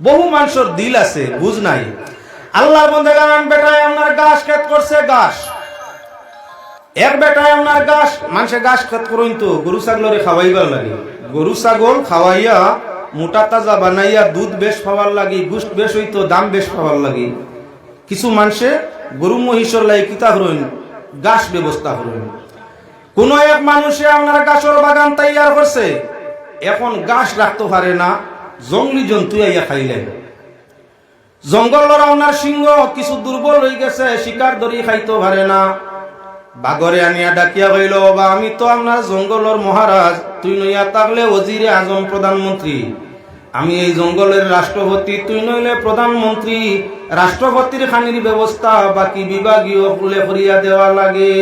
বহু মানুষের দিল আছে, বুঝ নাই। আল্লাহ বন্ধে গান বেটায়, আপনার গাছ খেত করছে গাছ। এক বেটায় আপনার গাছ, মানুষে গাছ খেত করুন তো, গরু ছাগলরে খাওয়াইবার লাগে। গরু ছাগল খাওয়াইয়া মোটা তাজা বানাইয়া দুধ বেশ পাওয়ার লাগি গুস্ট বেশ হইতো, দাম বেশ পাওয়ার লাগি। কিছু মানুষে গরু মহিষর লাগে কিতা হরইন গাছ ব্যবস্থা হরইন কোন এক মানুষে আপনার গাছের বাগান তৈয়ার করছে, এখন গাছ রাখতে পারে না জঙ্গলি জন্তু আইয়া খাইলেন জঙ্গলের আপনার সিংহ কিছু দুর্বল হয়ে গেছে শিকার ধরি খাইতে পারে না। বাগরে আনিয়া ডাকিয়া হইল বা আমি তো আপনার জঙ্গলের মহারাজ তুই নইয়া থাকলে ওজিরে আজম প্রধানমন্ত্রী আমি এই জঙ্গলের রাষ্ট্রপতি তুই নইলে প্রধানমন্ত্রী রাষ্ট্রপতির খানির ব্যবস্থা বাকি বিভাগীয় ফুলে করিয়া দেওয়া লাগে।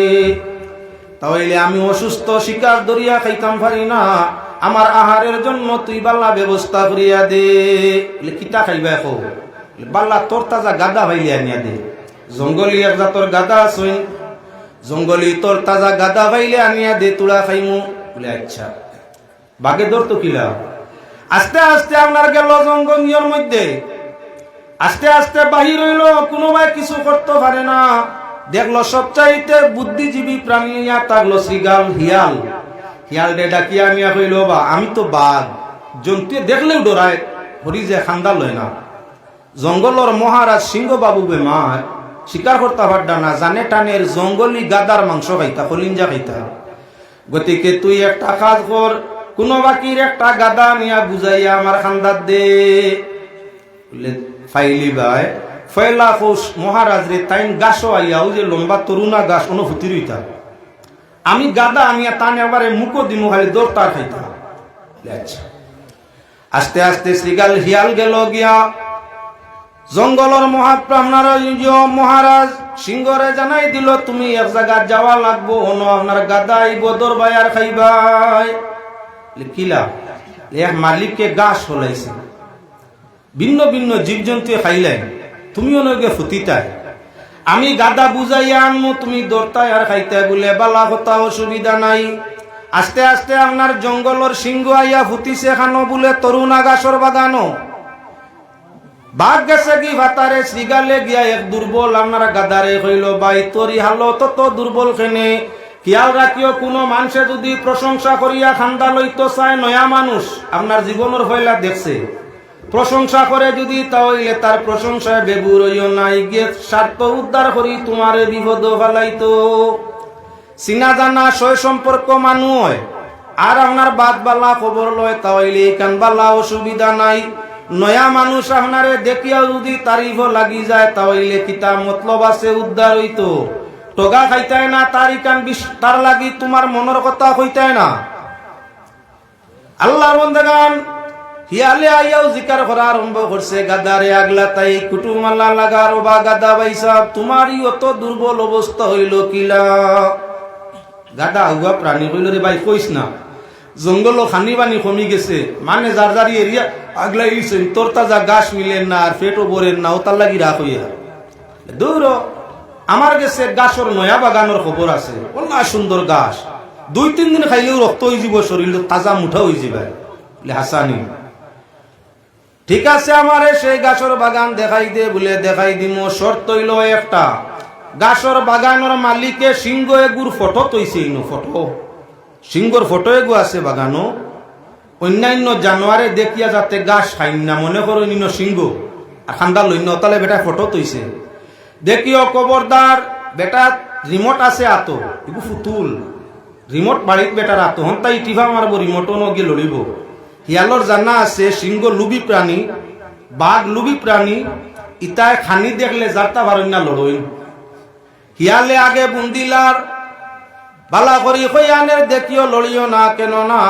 তাহলে আমি অসুস্থ শিকার ধরিয়া খাইতাম পারি না। আমার আহারের জন্য তুই বাল্লা ব্যবস্থা করিয়া দে। কিতা খাইবা এখন বাল্লা তোর তাজা গাদা ভাইলে আনিয়া দে। জঙ্গলি এক জাতর গাদা আসইন জঙ্গলি তোর তাজা গাদা ভাইলে আনিয়া দে, তুলা খাইমু। বলে আচ্ছা। বাগে দর তো কিলা? আস্তে আস্তে আপনার গেল জঙ্গলিয়র মধ্যে। আস্তে আস্তে বাহির হইল, কোনোবাই কিছু করতে পারে না। দেখল সবচাইতে বুদ্ধিজীবী প্রাণী থাকল শ্রীগাল হিয়াল। হিয়াল ডে ডাকিয়া নিয়া কইল বা আমি তো বাঘ। জন্তু দেখলেও ডরায়, হরি যে খান্দা লয় না। জঙ্গলর মহারাজ সিংহ বাবু বেমার, শিকার করতে পারডা না জানে টানের জঙ্গলি গাদার মাংস খাইতা, কলিঞ্জা খাইতা। গতিকে তুই একটা কাজ কর, কোন বাকির একটা গাদা নিয়া বুঝাইয়া আমার খান্দার দে। ফাইলি বাই, ফয়লা কোষ মহারাজ রে তাইন গাছ আইয়া যে লম্বা তরুণা গাছ অনুভূতি রইতা। আমি গাদা আনিয়া তান এবারে মুখো দিমু খালি দৌড় তার খাইতা বলে, আচ্ছা। আস্তে আস্তে শ্রীগাল হিয়াল গেল গিয়া। জঙ্গলর মহাপ্রাহ্নার মহারাজ সিংহরে জানাই দিল তুমি এক জায়গা যাওয়া লাগবো অন আপনার গাদাই বদর বায়ার খাইবাই কিলা এক মালিককে গাছ হলাইছে। ভিন্ন ভিন্ন জীবজন্তু খাইলেন। তুমিও নগে ফুতিতাই আমি গাদা বুঝাইয়া আনমু, তুমি দরতাই আর খাইতে বলে, বালা কথা অসুবিধা নাই। আস্তে আস্তে আপনার জঙ্গলর সিংহ আইয়া ফুতিছে খানো বলে, তরুণা গাছর বাগানো। বাঘ গেছে কি গিয়া এক আপনার হইল খেনে কোনো। যদি নয়া আপনার জীবনের হইলা দেখছে। প্রশংসা করে যদি তাহলে তার প্রশংসায় বেবুর নাই। গিয়ে স্বার্থ উদ্ধার করি, তোমারে বিপদ ফেলাইতো। চিনা জানা সয় সম্পর্ক হয়। আর আপনার বাদ বালা খবর লয়, তাহলে এখান বালা অসুবিধা নাই। নয়া মানুষ আপনারে দেখিয়া যদি তারিফ লাগি যায়, তাহলে কিতা মতলব আছে উদ্ধার হইতো? টগা খাইতায় না, তার ইকান তার লাগি তোমার মনের কথা হইতায় না? আল্লাহ বন্দেগান হিয়ালে আইয়াও জিকার করা আরম্ভ করছে, গাদারে আগলা তাই কুটুম আল্লাহ লাগার বা গাদা বাইসা, তোমারই অত দুর্বল অবস্থা হইল কিলা? গাদা হুয়া প্রাণী হইল রে ভাই, কইস না। জঙ্গল খানি বানি কমি গেছে মানে যার যার এরিয়া আগলা ইছেন তোর তাজা গাছ মিলেন না আর পেটও ভরেন না ও তার লাগি রাখ হইয়া দূর আমার গেছে গাছর নয়া বাগানের খবর আছে ওলা সুন্দর গাছ। দুই, তিন দিন খাইলেও রক্ত হয়ে যাব শরীর তাজা মুঠা হয়ে যাবে। হাসানি ঠিক আছে আমারে সেই গাছর বাগান দেখাই দে বলে দেখাই দিম। শর্ত হইল একটা। গাছর বাগানের মালিকে সিংহ এগুর ফটো তৈছে ইনো ফটো। সিংহর ফটো এগু আছে বাগানো। অন্যান্য জানোয়ারে দেখিয়া যাতে গাছ খাইন না, মনে করো নিন সিংহ। আর খান্দা লইন, তালে বেটা ফটো তৈছে। দেখিও কবরদার, বেটা রিমোট আছে আতো। এগু ফুতুল। রিমোট বাড়িত বেটার আতো। হন তাই টিভা মারবো, রিমোটও নগে লড়িব। হিয়ালর জানা আছে, সিংহ লুবি প্রাণী বাঘ লুবি প্রাণী ইতায় খানি দেখলে যাত্রা ভারণ্যা লড়ইন হিয়ালে আগে বুন্দিলার বালা করি হইয়ানের দেখিও লড়িও না কেন না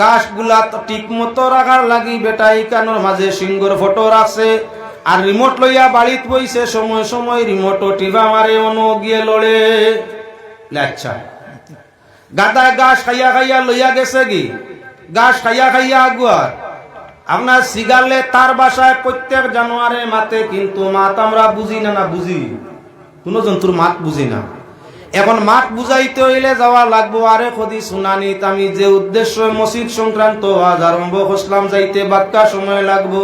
গাছগুলা ঠিক মতো রাখার লাগি বেটা ইকানোর মাঝে সিংহর ফটো রাখছে আর রিমোট লইয়া বাড়িত বইছে সময় সময় রিমোট টিভা মারে অন গিয়ে লড়ে। আচ্ছা গাদা গাছ খাইয়া খাইয়া লইয়া গেছে কি গাছ খাইয়া খাইয়া আগুয়ার। আপনার সিগালে তার বাসায় প্রত্যেক জানুয়ারে মাতে কিন্তু মাত আমরা বুঝি না না বুঝি? কোন জন্তুর মাত বুঝি না। এখন মাত বুঝাইতে হইলে যাওয়া লাগবো আরে খদি শুনানি আমি যে উদ্দেশ্য মসজিদ সংক্রান্ত আজ আরম্ভ করলাম যাইতে বাক্কা সময় লাগবো।